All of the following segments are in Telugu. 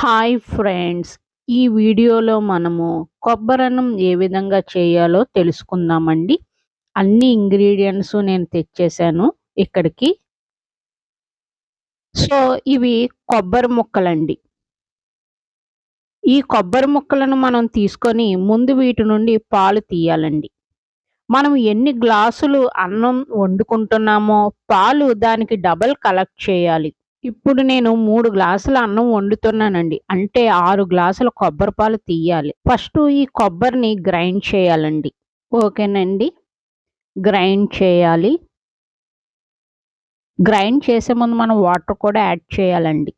హాయ్ ఫ్రెండ్స్ ఈ వీడియోలో మనము కొబ్బరన్నం ఏ విధంగా చేయాలో తెలుసుకుందామండి. అన్ని ఇంగ్రీడియంట్స్ నేను తెచ్చేసాను ఇక్కడికి. సో ఇవి కొబ్బరి ముక్కలండి. ఈ కొబ్బరి ముక్కలను మనం తీసుకొని ముందు వీటి నుండి పాలు తీయాలండి. మనం ఎన్ని గ్లాసులు అన్నం వండుకుంటున్నామో పాలు దానికి డబల్ కలెక్ట్ చేయాలి. ఇప్పుడు నేను మూడు గ్లాసుల అన్నం వండుతున్నానండి. అంటే ఆరు గ్లాసుల కొబ్బరి పాలు తీయాలి. ఫస్ట్ ఈ కొబ్బరిని గ్రైండ్ చేయాలండి. ఓకేనండి. గ్రైండ్ చేయాలి. గ్రైండ్ చేసే ముందు మనం వాటర్ కూడా యాడ్ చేయాలండి.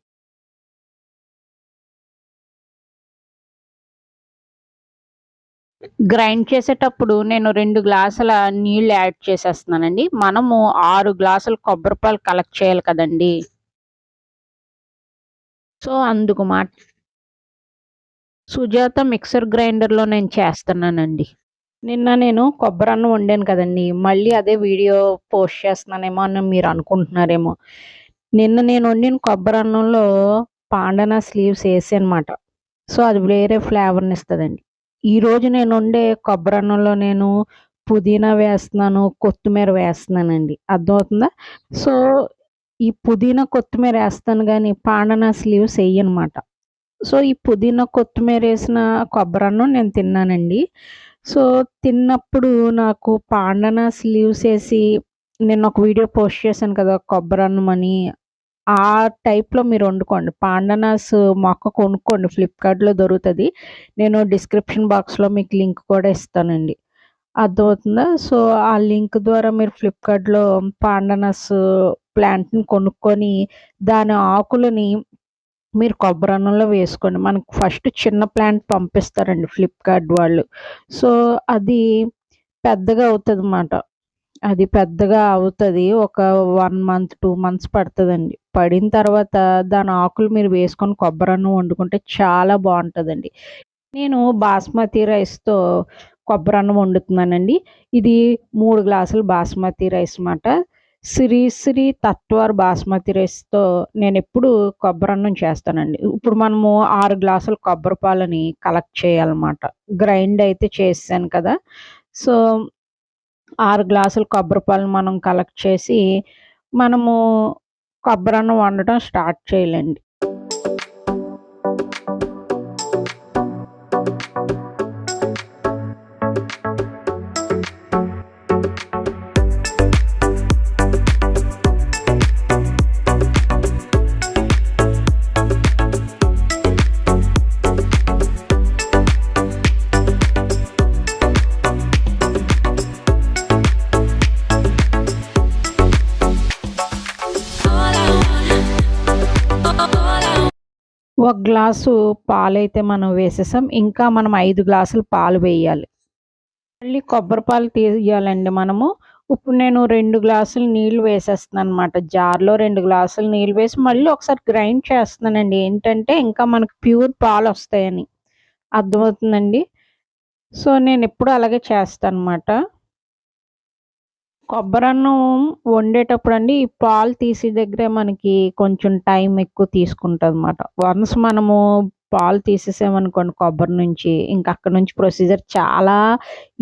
గ్రైండ్ చేసేటప్పుడు నేను రెండు గ్లాసుల నీళ్ళు యాడ్ చేసేస్తున్నానండి. మనము ఆరు గ్లాసుల కొబ్బరి పాలు కలెక్ట్ చేయాలి కదండి. సో అందుకు మాట. సుజాత మిక్సర్ గ్రైండర్లో నేను చేస్తున్నానండి. నిన్న నేను కొబ్బరి అన్నం వండాను కదండి మళ్ళీ అదే వీడియో పోస్ట్ చేస్తున్నానేమో అని మీరు అనుకుంటున్నారేమో. నిన్న నేను వండిన కొబ్బరి అన్నంలో పాండనా స్లీవ్స్ వేసానమాట. అనమాట సో అది వేరే ఫ్లేవర్ని ఇస్తుందండి. ఈరోజు నేను వండే కొబ్బరి అన్నంలో నేను పుదీనా వేస్తున్నాను కొత్తిమీర వేస్తున్నానండి. అర్థమవుతుందా? సో ఈ పుదీనా కొత్తిమీర వేస్తాను కానీ పాండనా స్లీవ్స్ వేయనమాట సో ఈ పుదీనా కొత్తిమీర వేసిన కొబ్బరి అన్నం నేను తిన్నానండి. సో తిన్నప్పుడు నాకు పాండనా స్లీవ్స్ వేసి నేను ఒక వీడియో పోస్ట్ చేశాను కదా కొబ్బరి అన్నం అని. ఆ టైప్లో మీరు వండుకోండి. పాండనాస్ మొక్క కొనుక్కోండి. ఫ్లిప్కార్ట్లో దొరుకుతుంది. నేను డిస్క్రిప్షన్ బాక్స్లో మీకు లింక్ కూడా ఇస్తానండి. అర్థమవుతుందా? సో ఆ లింక్ ద్వారా మీరు ఫ్లిప్కార్ట్లో పాండనస్ ప్లాంట్ని కొనుక్కొని దాని ఆకులని మీరు కొబ్బరి అన్నంలో వేసుకోండి. మనకు ఫస్ట్ చిన్న ప్లాంట్ పంపిస్తారండి ఫ్లిప్కార్ట్ వాళ్ళు. సో అది పెద్దగా అవుతుంది అన్నమాట అది పెద్దగా అవుతుంది. ఒక వన్ మంత్ టూ మంత్స్ పడుతుందండి. పడిన తర్వాత దాని ఆకులు మీరు వేసుకొని కొబ్బరి అన్నం వండుకుంటే చాలా బాగుంటుందండి. నేను బాస్మతి రైస్తో అన్నం వండుతున్నానండి. ఇది మూడు గ్లాసులు బాస్మతి రైస్ అన్నమాట. శ్రీ శ్రీ తత్వార్ బాస్మతి రైస్తో నేను ఎప్పుడు కొబ్బరి అన్నం చేస్తానండి. ఇప్పుడు మనము ఆరు గ్లాసులు కొబ్బరి పాలని కలెక్ట్ చేయాలన్నమాట. గ్రైండ్ అయితే చేసాను కదా. సో ఆరు గ్లాసులు కొబ్బరి పాలను మనం కలెక్ట్ చేసి మనము కొబ్బరి అన్నం వండటం స్టార్ట్ చేయాలండి. ఒక గ్లాసు పాలైతే మనం వేసేసాం. ఇంకా మనం ఐదు గ్లాసులు పాలు వేయాలి. మళ్ళీ కొబ్బరి పాలు తీయాలండి మనము. ఇప్పుడు నేను రెండు గ్లాసులు నీళ్ళు వేసేస్తున్నాను అనమాట జార్లో రెండు గ్లాసులు నీళ్ళు వేసి మళ్ళీ ఒకసారి గ్రైండ్ చేస్తున్నానండి. ఏంటంటే ఇంకా మనకు ప్యూర్ పాలు వస్తాయని. అర్థమవుతుందండి? సో నేను ఎప్పుడు అలాగే చేస్తాను అనమాట కొబ్బరన్నం వండేటప్పుడు అండి ఈ పాలు తీసే దగ్గరే మనకి కొంచెం టైం ఎక్కువ తీసుకుంటుంది అనమాట వన్స్ మనము పాలు తీసేసామనుకోండి కొబ్బరి నుంచి ఇంకా అక్కడ నుంచి ప్రొసీజర్ చాలా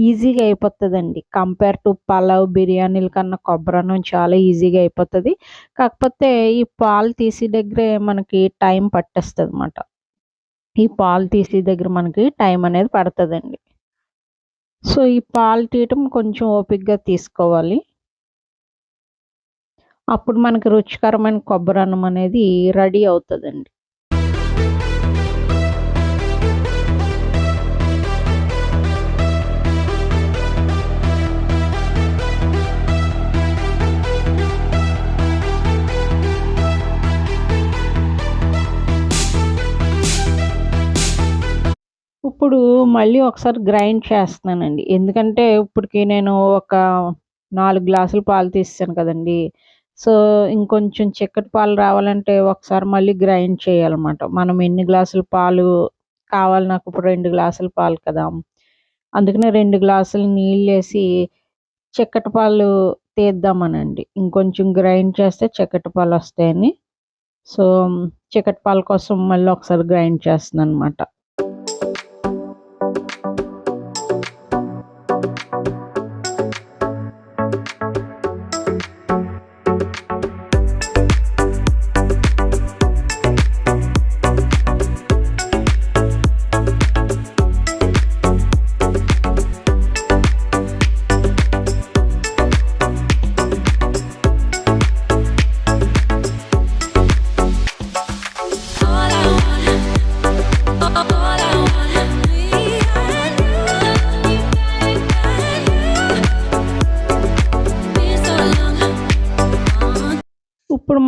ఈజీగా అయిపోతుందండి. కంపేర్ టు పలావ్ బిర్యానీల కన్నా కొబ్బరి అన్నం చాలా ఈజీగా అయిపోతుంది. కాకపోతే ఈ పాలు తీసే దగ్గరే మనకి టైం పట్టేస్తుంది అనమాట ఈ పాలు తీసే దగ్గర మనకి టైం అనేది పడుతుందండి. సో ఈ పాలు తీయటం కొంచెం ఓపికగా తీసుకోవాలి. అప్పుడు మనకి రుచికరమైన కొబ్బరి అన్నం అనేది రెడీ అవుతుందండి. ఇప్పుడు మళ్ళీ ఒకసారి గ్రైండ్ చేస్తున్నానండి. ఎందుకంటే ఇప్పటికి నేను ఒక నాలుగు గ్లాసులు పాలు తీసాను కదండి. సో ఇంకొంచెం చిక్కటి పాలు రావాలంటే ఒకసారి మళ్ళీ గ్రైండ్ చేయాలన్నమాట. మనం ఎన్ని గ్లాసులు పాలు కావాలి? నాకు ఇప్పుడు రెండు గ్లాసుల పాలు కదా. అందుకనే రెండు గ్లాసులు నీళ్ళు వేసి చిక్కటి పాలు తీద్దామనండి. ఇంకొంచెం గ్రైండ్ చేస్తే చిక్కటి పాలు వస్తాయని. సో చిక్కటి పాల కోసం మళ్ళీ ఒకసారి గ్రైండ్ చేస్తున్నాను అనమాట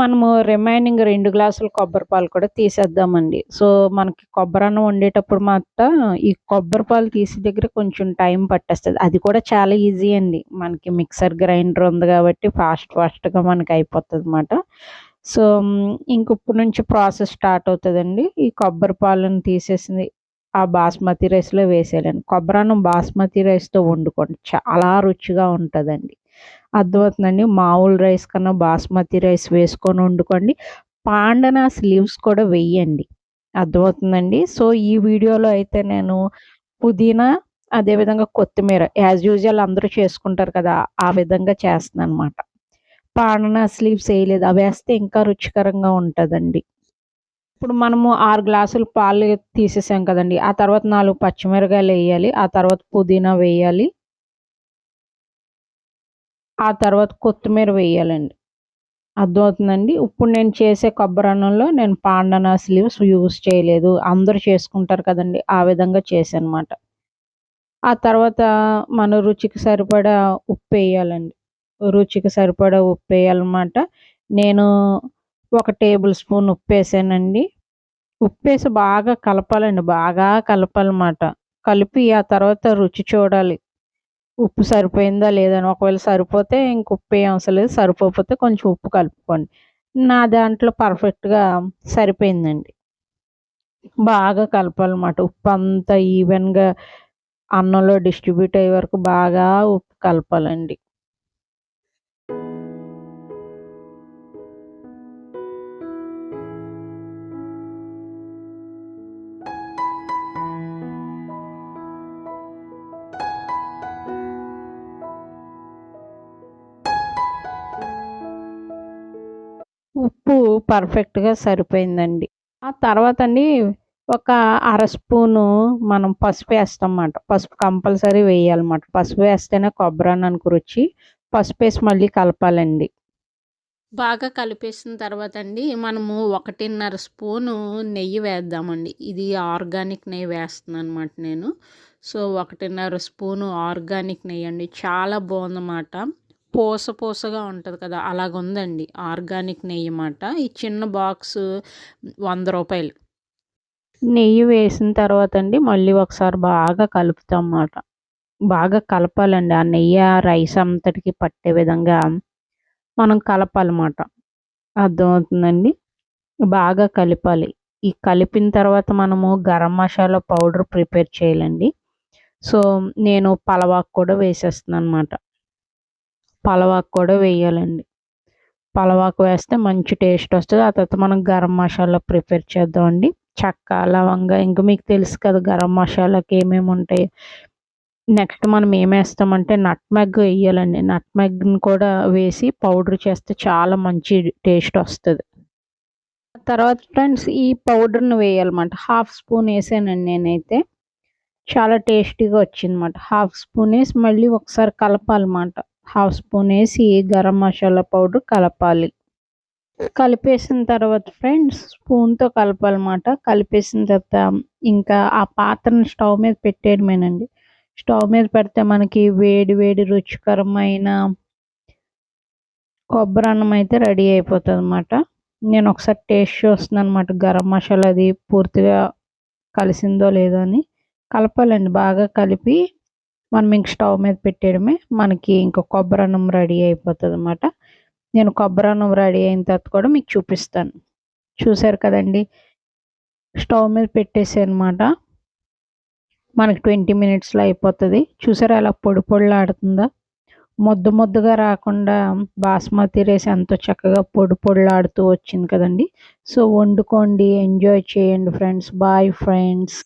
మనము రిమైనింగ్ రెండు గ్లాసులు కొబ్బరి పాలు కూడా తీసేద్దామండి. సో మనకి కొబ్బరి అన్నం వండేటప్పుడు మాత్రం ఈ కొబ్బరి పాలు తీసే దగ్గర కొంచెం టైం పట్టేస్తుంది. అది కూడా చాలా ఈజీ అండి. మనకి మిక్సర్ గ్రైండర్ ఉంది కాబట్టి ఫాస్ట్ ఫాస్ట్గా మనకి అయిపోతుంది అనమాట సో ఇంక నుంచి ప్రాసెస్ స్టార్ట్ అవుతుందండి. ఈ కొబ్బరి పాలను తీసేసింది ఆ బాస్మతి రైస్లో వేసేయాలండి. కొబ్బరి అన్నం బాస్మతి రైస్తో వండుకోండి. చాలా రుచిగా ఉంటుందండి. అర్థమవుతుందండి. మామూలు రైస్ కన్నా బాస్మతి రైస్ వేసుకొని వండుకోండి. పాండనాస్ లీవ్స్ కూడా వెయ్యండి అర్థమవుతుందండి. సో ఈ వీడియోలో అయితే నేను పుదీనా అదేవిధంగా కొత్తిమీర యాజ్ యూజువల్ అందరూ చేసుకుంటారు కదా ఆ విధంగా చేస్తున్నాను అనమాట పాండనాస్ లీవ్స్ వేయలేదు. అవి వేస్తే ఇంకా రుచికరంగా ఉంటుందండి. ఇప్పుడు మనము ఆరు గ్లాసులు పాలు తీసేసాం కదండి. ఆ తర్వాత నాలుగు పచ్చిమిరకాయలు వేయాలి. ఆ తర్వాత పుదీనా వేయాలి. ఆ తర్వాత కొత్తిమీర వేయాలండి. అర్థమవుతుందండి? ఇప్పుడు నేను చేసే కొబ్బరి అన్నంలో నేను పాండనాస్ లీవ్స్ యూస్ చేయలేదు. అందరూ చేసుకుంటారు కదండి. ఆ విధంగా చేశానమాట. ఆ తర్వాత మన రుచికి సరిపడా ఉప్పు వేయాలండి. రుచికి సరిపడా ఉప్పు వేయాలన్నమాట. నేను ఒక టేబుల్ స్పూన్ ఉప్పు వేసానండి. ఉప్పు వేసి బాగా కలపాలండి. బాగా కలపాలన్నమాట. కలిపి ఆ తర్వాత రుచి చూడాలి. ఉప్పు సరిపోయిందా లేదా అని ఒకవేళ సరిపోతే ఇంక ఉప్పు ఏం అవసరం లేదు. సరిపోతే కొంచెం ఉప్పు కలుపుకోండి. నా దాంట్లో పర్ఫెక్ట్గా సరిపోయిందండి. బాగా కలపాలన్నమాట. ఉప్పు అంతా ఈవెన్గా అన్నంలో డిస్ట్రిబ్యూట్ అయ్యే వరకు బాగా ఉప్పు కలపాలండి. ఉప్పు పర్ఫెక్ట్గా సరిపోయిందండి. ఆ తర్వాత అండి ఒక అర స్పూను మనం పసుపు వేస్తామన్నమాట. పసుపు కంపల్సరీ వేయాలన్నమాట. పసుపు వేస్తేనే కొబ్బరి అన్నానికి రుచి పసుపు వేసి మళ్ళీ కలపాలండి. బాగా కలిపేసిన తర్వాత అండి మనము ఒకటిన్నర స్పూను నెయ్యి వేద్దామండి. ఇది ఆర్గానిక్ నెయ్యి వేస్తున్నాను అనమాట నేను. సో ఒకటిన్నర స్పూను ఆర్గానిక్ నెయ్యి అండి. చాలా బాగుందన్నమాట. పూస పూసగా ఉంటుంది కదా అలాగుందండి. ఆర్గానిక్ నెయ్యి అన్నమాట ఈ చిన్న బాక్స్ వంద రూపాయలు. నెయ్యి వేసిన తర్వాత అండి మళ్ళీ ఒకసారి బాగా కలుపుతాం అన్నమాట. బాగా కలపాలండి. ఆ నెయ్యి ఆ రైస్ అంతటికి పట్టే విధంగా మనం కలపాలన్నమాట. అర్థమవుతుందండి? బాగా కలపాలి. ఈ కలిపిన తర్వాత మనము గరం మసాలా పౌడర్ ప్రిపేర్ చేయాలండి. సో నేను పలవాకు కూడా వేసేస్తున్నాను అనమాట పలవాకు కూడా వేయాలండి. పలవాకు వేస్తే మంచి టేస్ట్ వస్తుంది. ఆ తర్వాత మనం గరం మసాలా ప్రిపేర్ చేద్దామండి చెక్క లవంగా ఇంకా మీకు తెలుసు కదా గరం మసాలాకి ఏమేమి ఉంటాయి. నెక్స్ట్ మనం ఏమేస్తామంటే నట్ నట్మెగ్ వేయాలండి. నట్మెగ్ని కూడా వేసి పౌడర్ చేస్తే చాలా మంచి టేస్ట్ వస్తుంది. తర్వాత ఫ్రెండ్స్ ఈ పౌడర్ని వేయాలన్నమాట. హాఫ్ స్పూన్ వేసానండి నేనైతే. చాలా టేస్టీగా వచ్చిందన్నమాట. హాఫ్ స్పూన్ వేసి మళ్ళీ ఒకసారి కలపాలన్నమాట. హాఫ్ స్పూన్ వేసి గరం మసాలా పౌడర్ కలపాలి. కలిపేసిన తర్వాత ఫ్రెండ్స్ స్పూన్తో కలపాలన్నమాట. కలిపేసిన తర్వాత ఇంకా ఆ పాత్రను స్టవ్ మీద పెట్టేయడమేనండి. స్టవ్ మీద పెడితే మనకి వేడి వేడి రుచికరమైన కొబ్బరి అన్నం అయితే రెడీ అయిపోతుంది అనమాట నేను ఒకసారి టేస్ట్ చూస్తున్నాను అనమాట గరం మసాలా అది పూర్తిగా కలిసిందో లేదో అని. కలపాలండి బాగా కలిపి మనం ఇంక స్టవ్ మీద పెట్టేయడమే. మనకి ఇంకా కొబ్బరి అన్నం రెడీ అయిపోతుంది అనమాట నేను కొబ్బరి అన్నం రెడీ అయిన తర్వాత కూడా మీకు చూపిస్తాను. చూసారు కదండి? స్టవ్ మీద పెట్టేసి అనమాట మనకి ట్వంటీ మినిట్స్లో అయిపోతుంది. చూసారా అలా పొడి పొడిలాడుతుందా? ముద్ద ముద్దగా రాకుండా బాస్మతి రైస్ ఎంతో చక్కగా పొడి పొడిలాడుతూ వచ్చింది కదండి? సో వండుకోండి. ఎంజాయ్ చేయండి ఫ్రెండ్స్. Bye friends.